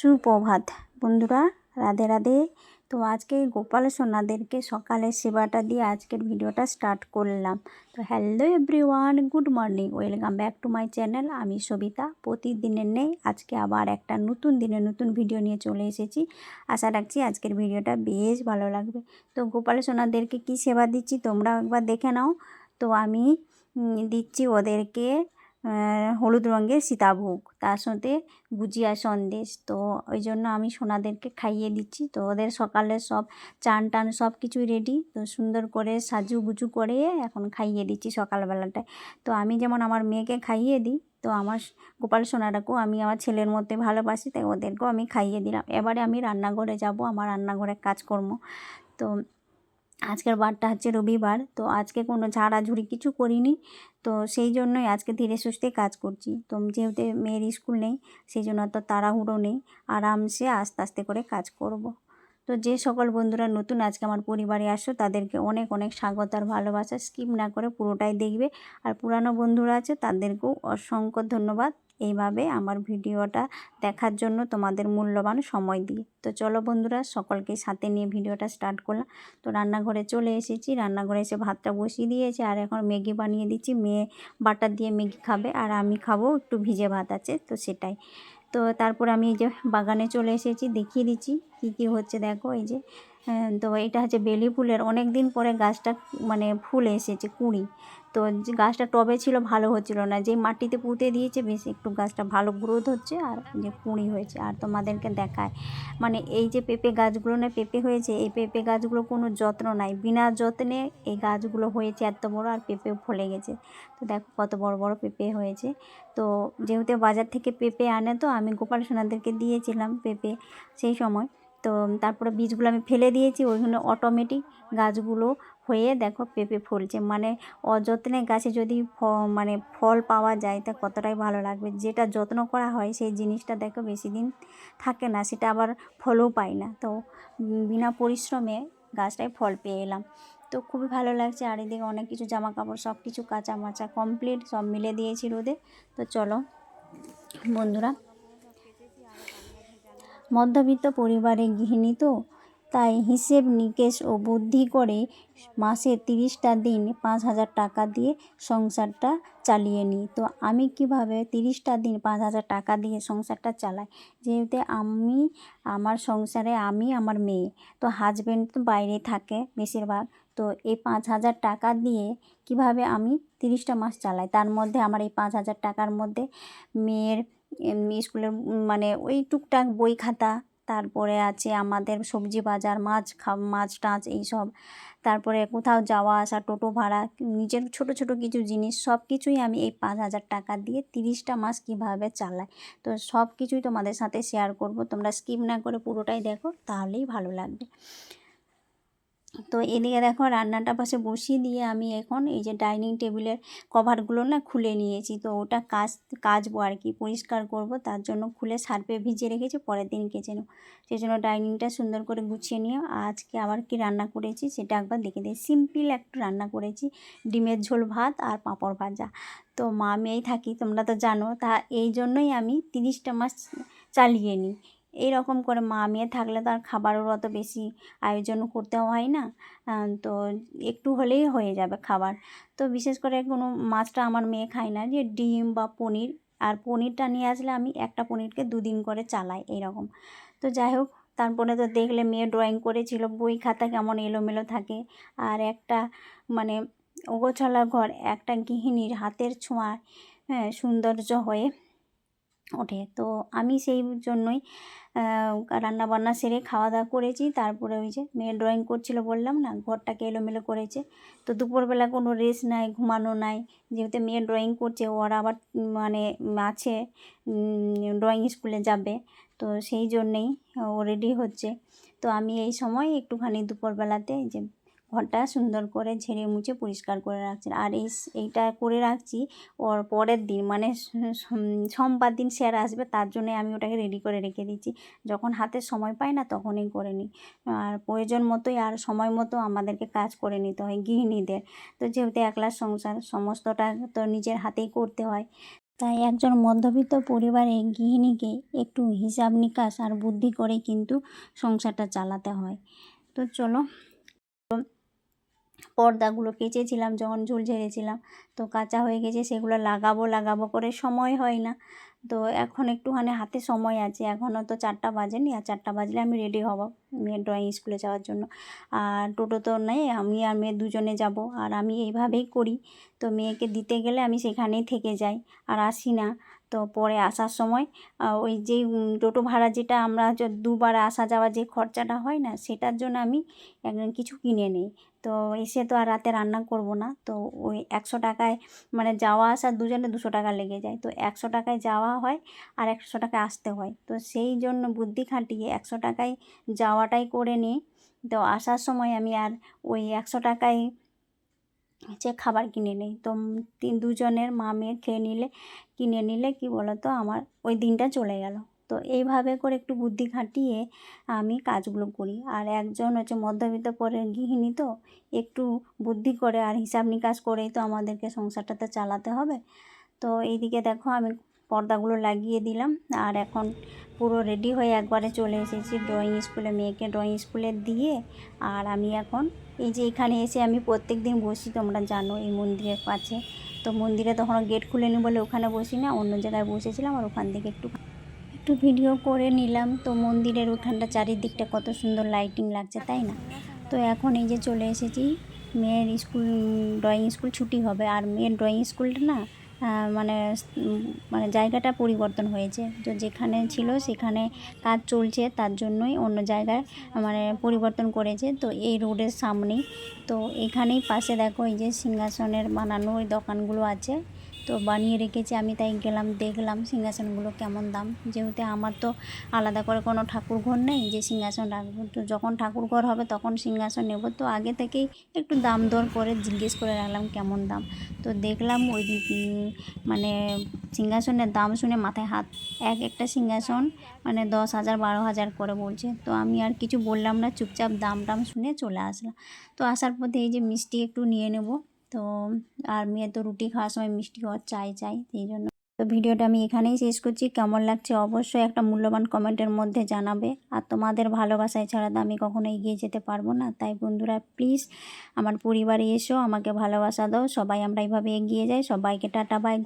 সুপ্রভাত। বন্ধুরা, রাধে রাধে। তো আজকে গোপাল সোনাদেরকে সকালে সেবাটা দিয়ে আজকের ভিডিওটা স্টার্ট করলাম। তো hello everyone, good morning. Welcome back to my channel. আমি সবিতা। প্রতিদিনের নেই আজকে আবার একটা নতুন দিনে নতুন ভিডিও নিয়ে চলে এসেছি। আশা রাখছি আজকের ভিডিওটা বেশ ভালো লাগবে। তো গোপাল সোনাদেরকে কি সেবা দিচ্ছি তোমরা একবার দেখে নাও। তো আমি দিচ্ছি ওদেরকে হলুদ রঙের সীতাভোগ। তার সাথে গুজিয়া সন্দেশ। তো ওই জন্য আমি সোনাদেরকে খাইয়ে দিচ্ছি। তো ওদের সকালে সব চান টান সব কিছুই রেডি তো সুন্দর করে সাজু গুজু করে এখন খাইয়ে দিচ্ছি সকালবেলাটায়। তো আমি যেমন আমার মেয়েকে খাইয়ে দিই, তো আমার গোপাল সোনাটাকেও আমি আমার ছেলের মধ্যে ভালোবাসি, তাই ওদেরকেও আমি খাইয়ে দিলাম। এবারে আমি রান্নাঘরে যাব, আমার রান্নাঘরে কাজকর্ম। তো আজকের বারটা হচ্ছে রবিবার, তো আজকে কোনো ঝাড়াঝুড়ি কিছু করিনি, তো সেই জন্যই আজকে ধীরে সুস্থে কাজ করছি। তো যেহেতু মেয়ের স্কুল নেই, সেই জন্য তো তাড়াহুড়ো নেই, আরামসে আস্তে আস্তে করে কাজ করব। তো যে সকল বন্ধুরা নতুন আজকে আমার পরিবারে আসো তাদেরকে অনেক অনেক স্বাগত আর ভালোবাসা। স্কিপ না করে পুরোটাই দেখবে, আর পুরানো বন্ধুরা আছে, তাদেরকেও অসংখ্য ধন্যবাদ। এইভাবে আমার ভিডিওটা দেখার জন্য তোমাদের মূল্যবান সময় দিয়ে তো চলো বন্ধুরা, সকলকে সাথে নিয়ে ভিডিওটা স্টার্ট করলাম। তো রান্নাঘরে চলে এসেছি। রান্নাঘরে এসে ভাতটা বসিয়ে দিয়েছি আর এখন ম্যাগি বানিয়ে দিচ্ছি। মেয়ে বাটার দিয়ে ম্যাগি খাবে আর আমি খাব একটু ভিজে ভাত আছে, তো সেটাই। তো তারপর আমি এই যে বাগানে চলে এসেছি, দেখিয়ে দিচ্ছি কী কী হচ্ছে। দেখো এই যে তো এটা হচ্ছে বেলি ফুলের অনেক দিন পরে গাছটা মানে ফুল এসেছে, কুঁড়ি। তো গাছটা টবে ছিল ভালো হচ্ছিল না যে মাটিতে পুঁতে দিয়েছে বেশ একটু গাছটা ভালো গ্রোথ হচ্ছে আর যে কুঁড়ি হয়েছে আর তোমাদেরকে দেখায়। মানে এই যে পেঁপে গাছগুলো না পেঁপে হয়েছে, এই পেঁপে গাছগুলো কোনো যত্ন নাই। বিনা যত্নে এই গাছগুলো হয়েছে এত বড় আর পেঁপেও ফলে গেছে। তো দেখো কত বড় বড় পেঁপে হয়েছে। তো যেহেতু বাজার থেকে পেঁপে আনে তো আমি গোপাল সোনাদেরকে দিয়েছিলাম পেঁপে সেই সময়। তো তারপরে বীজগুলো আমি ফেলে দিয়েছি, ওইখানে অটোমেটিক গাছগুলো হয়ে দেখো পেঁপে ফলছে। মানে অযত্নে গাছে যদি মানে ফল পাওয়া যায়, তা কতটাই ভালো লাগবে? যেটা যত্ন করা হয়, সেই জিনিসটা দেখো বেশি দিন থাকে না, সেটা আবার ফলও পায় না। তো বিনা পরিশ্রমে গাছটায় ফল পেয়ে এলাম। তো খুবই ভালো লাগছে, আর এদিকে অনেক কিছু জামা কাপড় সব কিছু কাঁচা মাচা কমপ্লিট সব মিলে দিয়েছি রোদে। তো চলো বন্ধুরা মধ্যবিত্ত পরিবারে গৃহিণী তো? তাই হিসেব নিকেশ ও বুদ্ধি করে মাসে তিরিশটা দিন পাঁচ হাজার টাকা দিয়ে সংসারটা চালিয়ে নিই। তো আমি কীভাবে তিরিশটা দিন পাঁচ হাজার টাকা দিয়ে সংসারটা চালাই? যেহেতু আমি, আমার সংসারে আমি, আমার মেয়ে। তো হাজব্যান্ড তো বাইরে থাকে বেশিরভাগ। তো এই পাঁচ হাজার টাকা দিয়ে কীভাবে আমি তিরিশটা মাস চালাই? তার মধ্যে আমার এই পাঁচ হাজার টাকার মধ্যে মেয়ের এমনি স্কুলের মানে ওই টুকটাক বই খাতা, তারপরে আছে আমাদের সবজি বাজার, মাছ খা, মাছ টাছ এইসব। তারপরে কোথাও যাওয়া আসা, টোটো ভাড়া, নিজের ছোট ছোট কিছু জিনিস সব কিছুই আমি এই পাঁচ হাজার টাকা দিয়ে তিরিশটা মাস কীভাবে চালাই। তো সব কিছুই তোমাদের সাথে শেয়ার করব, তোমরা স্কিপ না করে পুরোটাই দেখো, তাহলেই ভালো লাগবে। তো এদিকে দেখো রান্নাটা পাশে বসিয়ে দিয়ে আমি এখন এই যে ডাইনিং টেবিলের কভারগুলো না খুলে নিয়েছি। তো ওটা কাজ কাচবো আর কি, পরিষ্কার করব। তার জন্য খুলে সার্ফে ভিজিয়ে রেখেছি, পরের দিন কেচে নেব। সেই জন্য ডাইনিংটা সুন্দর করে গুছিয়ে নিয়ে আজকে আবার কি রান্না করেছি সেটা একবার দেখে দিই। সিম্পল একটু রান্না করেছি, ডিমের ঝোল ভাত আর পাঁপড় ভাজা। তো মা মেয়েই থাকি, তোমরা তো জানো। তা এই জন্যই আমি তিরিশটা মাস চালিয়ে নিই। এই রকম করে মা মেয়ে থাকলে তো আর খাবারের অত বেশি আয়োজন করতে হয় না। তো একটু হলেই হয়ে যাবে খাবার। তো বিশেষ করে কোনো মাছটা আমার মেয়ে খায় না যে ডিম বা পনির। আর পনিরটা নিয়ে আসলে আমি একটা পনিরকে দুদিন করে চালাই এইরকম তো যাই হোক, তারপরে তো দেখলে মেয়ে ড্রয়িং করেছিল, বই খাতা কেমন এলোমেলো থাকে। আর একটা মানে ওগোছালা ঘর, একটা গৃহিণীর হাতের ছোঁয়া হ্যাঁ সৌন্দর্য হয়ে ওঠে। তো আমি সেই জন্যই রান্না বান্না সেরে খাওয়া দাওয়া করেছি। তারপরে ওই যে মেয়ে ড্রয়িং করছিল বললাম না, ঘরটাকে এলোমেলো করেছে। তো দুপুরবেলা কোনো রেস্ট নাই, ঘুমানো নাই। যেহেতু মেয়ে ড্রয়িং করছে, ওরা আবার মানে আছে ড্রয়িং স্কুলে যাবে। তো সেই জন্যেই ও রেডি হচ্ছে। তো আমি এই সময় একটুখানি দুপুরবেলাতে যে ঘরটা সুন্দর করে ঝেড়ে মুছে পরিষ্কার করে রাখছেন। আর এই এইটা করে রাখছি, ওর পরের দিন মানে সোমবার দিন স্যার আসবে, তার জন্যে আমি ওটাকে রেডি করে রেখে দিচ্ছি। যখন হাতে সময় পাই না, তখনই করে নিই। আর প্রয়োজন মতোই আর সময় মতো আমাদেরকে কাজ করে নিতে হয়, গৃহিণীদের। তো যেহেতু একলা সংসার, সমস্তটা তো নিজের হাতেই করতে হয়। তাই একজন মধ্যবিত্ত পরিবারে গৃহিণীকে একটু হিসাব নিকাশ আর বুদ্ধি করে কিন্তু সংসারটা চালাতে হয়। তো চলো পর্দাগুলো কেচেছিলাম, যখন ঝুল ঝেড়েছিলাম। তো কাঁচা হয়ে গেছে, সেগুলো লাগাবো লাগাবো করে সময় হয় না। তো এখন একটুখানি হাতে সময় আছে এখনও তো চারটা বাজেনি, আর চারটা বাজলে আমি রেডি হব, মেয়ের ড্রয়িং স্কুলে যাওয়ার জন্য। আর টোটো তো নেই, আমি আর মেয়ে দুজনে যাব, আর আমি এইভাবেই করি। তো মেয়েকে দিতে গেলে আমি সেখানেই থেকে যাই, আর আসি না। তো পরে আসার সময় ওই যে টোটো ভাড়া যেটা আমরা দুবার আসা যাওয়া যে খরচাটা হয় না, সেটার জন্য আমি কিছু কিনে নিই। তো এসে তো আর রাতে রান্না করব না, তো ওই একশো টাকায় মানে যাওয়া আসা দুজনে দুশো টাকা লেগে যায়। তো একশো টাকায় যাওয়া হয় আর একশো টাকায় আসতে হয়। তো সেই জন্য বুদ্ধি খাটিয়ে একশো টাকায় যাওয়াটাই করে নিই। তো আসার সময় আমি আর ওই একশো টাকায় হচ্ছে খাবার কিনে নেই। তো তিন দুজনের মা মেয়ে খেয়ে নিলে, কিনে নিলে কি বলো তো আমার ওই দিনটা চলে গেল। তো এইভাবে করে একটু বুদ্ধি খাটিয়ে আমি কাজগুলো করি। আর একজন হচ্ছে মধ্যবিত্ত পরে গৃহিণী তো, একটু বুদ্ধি করে আর হিসাব নিকাশ করেই তো আমাদেরকে সংসারটা তো চালাতে হবে। তো এইদিকে দেখো আমি পর্দাগুলো লাগিয়ে দিলাম। আর এখন পুরো রেডি হয়ে একবারে চলে এসেছি ড্রয়িং স্কুলে মেয়েকে ড্রয়িং স্কুলে দিয়ে। আর আমি এখন এই যে এখানে এসে আমি প্রত্যেক দিন বসি, তোমরা জানো এই মন্দিরের কাছে। তো মন্দিরে তখন গেট খুলে নি বলে ওখানে বসি না, অন্য জায়গায় বসেছিলাম আর ওখান থেকে একটু একটু ভিডিও করে নিলাম। তো মন্দিরের ওখানটা চারিদিকটা কত সুন্দর লাইটিং লাগছে, তাই না? তো এখন এই যে চলে এসেছি, মেয়ের স্কুল ড্রয়িং স্কুল ছুটি হবে। আর মেয়ের ড্রয়িং স্কুলটা না মানে মানে জায়গাটা পরিবর্তন হয়েছে। তো যেখানে ছিল সেখানে কাজ চলছে, তার জন্যই অন্য জায়গায় মানে পরিবর্তন করেছে। তো এই রোডের সামনেই। তো এখানেই পাশে দেখো, এই যে সিংহাসনের বানানো ওই দোকানগুলো আছে। তো বানিয়ে রেখেছি, আমি তাই গেলাম, দেখলাম সিংহাসনগুলো কেমন দাম। যেহেতু আমার তো আলাদা করে কোনো ঠাকুর ঘর নেই যে সিংহাসন রাখব, তো যখন ঠাকুর ঘর হবে তখন সিংহাসন নেব। তো আগে থেকেই একটু দাম দর করে জিজ্ঞেস করে রাখলাম কেমন দাম। তো দেখলাম ওই মানে সিংহাসনের দাম শুনে মাথায় হাত, এক একটা সিংহাসন মানে দশ হাজার, বারো হাজার করে বলছে। তো আমি আর কিছু বললাম না, চুপচাপ দাম টাম শুনে চলে আসলাম। তো আসার পথে এই যে মিষ্টি একটু নিয়ে নেব। তো আর মেয়ে তো রুটি খাওয়ার সময় মিষ্টি খাওয়ার চাই চাই, সেই জন্য। তো ভিডিওটা আমি এখানেই শেষ করছি। কেমন লাগছে অবশ্যই একটা মূল্যবান কমেন্টের মধ্যে জানাবে। আর তোমাদের ভালোবাসায় ছাড়া তো আমি কখনো এগিয়ে যেতে পারব না। তাই বন্ধুরা প্লিজ আমার পরিবারে এসো, আমাকে ভালোবাসা দাও। সবাই আমরা এইভাবে এগিয়ে যাই। সবাইকে টাটা বাই